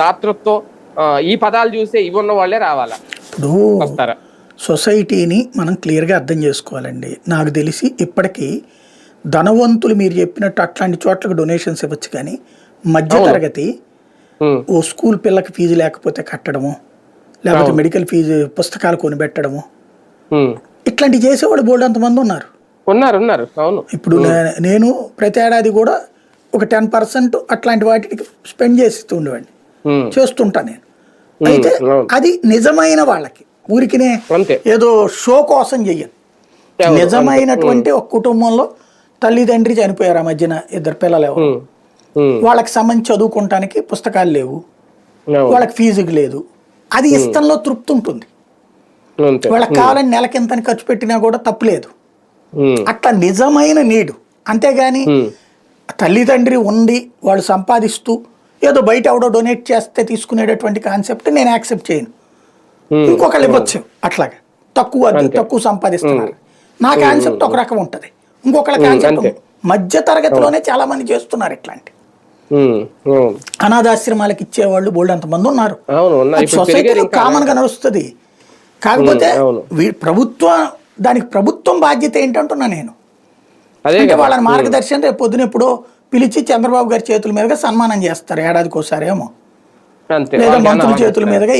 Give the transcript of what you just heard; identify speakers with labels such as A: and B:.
A: దాతృత్వం ఈ పదాలు చూస్తే ఇవి ఉన్న వాళ్ళే రావాలా? వస్తారా?
B: సొసైటీని మనం క్లియర్గా అర్థం చేసుకోవాలండి. నాకు తెలిసి ఇప్పటికీ ధనవంతులు మీరు చెప్పినట్టు అట్లాంటి చోట్లకు డొనేషన్స్ ఇవ్వచ్చు కానీ మధ్యతరగతి
A: ఉమ్,
B: ఓ స్కూల్ పిల్లకి ఫీజు లేకపోతే కట్టడము లేకపోతే మెడికల్ ఫీజు పుస్తకాలు కొనిపెట్టడము. ఇట్లాంటివి చేసేవాళ్ళు బోల్డ్ అంతమంది ఉన్నారు.
A: ఉన్నారు ఉన్నారు. అవును.
B: ఇప్పుడు నేను ప్రతి ఏడాది కూడా ఒక టెన్ పర్సెంట్ అట్లాంటి వాటికి స్పెండ్ చేస్తూ ఉండేవాడిని. చేస్తుంటా నేను. అయితే. అది నిజమైన వాళ్ళకి. ఊరికినే ఏదో షో కోసం చెయ్యను. నిజమైనటువంటి ఒక కుటుంబంలో తల్లిదండ్రి చనిపోయారు ఆ మధ్యన ఇద్దరు పిల్లలు ఎవరు? వాళ్ళకి సంబంధించి చదువుకోవటానికి పుస్తకాలు లేవు. వాళ్ళకి ఫీజుకి లేదు. అది ఇష్టంలో తృప్తి ఉంటుంది. వాళ్ళకి కావాలని నెలకింతని ఖర్చు పెట్టినా కూడా తప్పులేదు అట్లా నిజమైన నీడు. అంతేగాని తల్లిదండ్రి ఉండి వాళ్ళు సంపాదిస్తూ ఏదో బయట ఎవడో డొనేట్ చేస్తే తీసుకునేటటువంటి కాన్సెప్ట్ నేను యాక్సెప్ట్ చేయను. ఇంకొకళ్ళు ఇవ్వచ్చు అట్లాగా. తక్కువ తక్కువ సంపాదిస్తున్నారు. నా కాన్సెప్ట్ ఒక రకం ఉంటది. ఇంకొకళ్ళ కాన్సెప్ట్. మధ్య తరగతిలోనే చాలా మంది చేస్తున్నారు ఇట్లాంటి. అనాథాశ్రమాలకు ఇచ్చేవాళ్ళు బోల్డ్ అంతమంది ఉన్నారు. సొసైటీలో
A: ఇంకా
B: కామన్గా నడుస్తుంది. కాకపోతే ప్రభుత్వం దానికి ప్రభుత్వం బాధ్యత ఏంటంటున్నా నేను.
A: అదే
B: అంటే వాళ్ళని మార్గదర్శనం రేపు పొద్దున ఎప్పుడో పిలిచి చంద్రబాబు గారి చేతుల మీదుగా సన్మానం చేస్తారు ఏడాదికి ఒకసారి ఏమో లేదా మంత్రుల చేతుల మీదుగా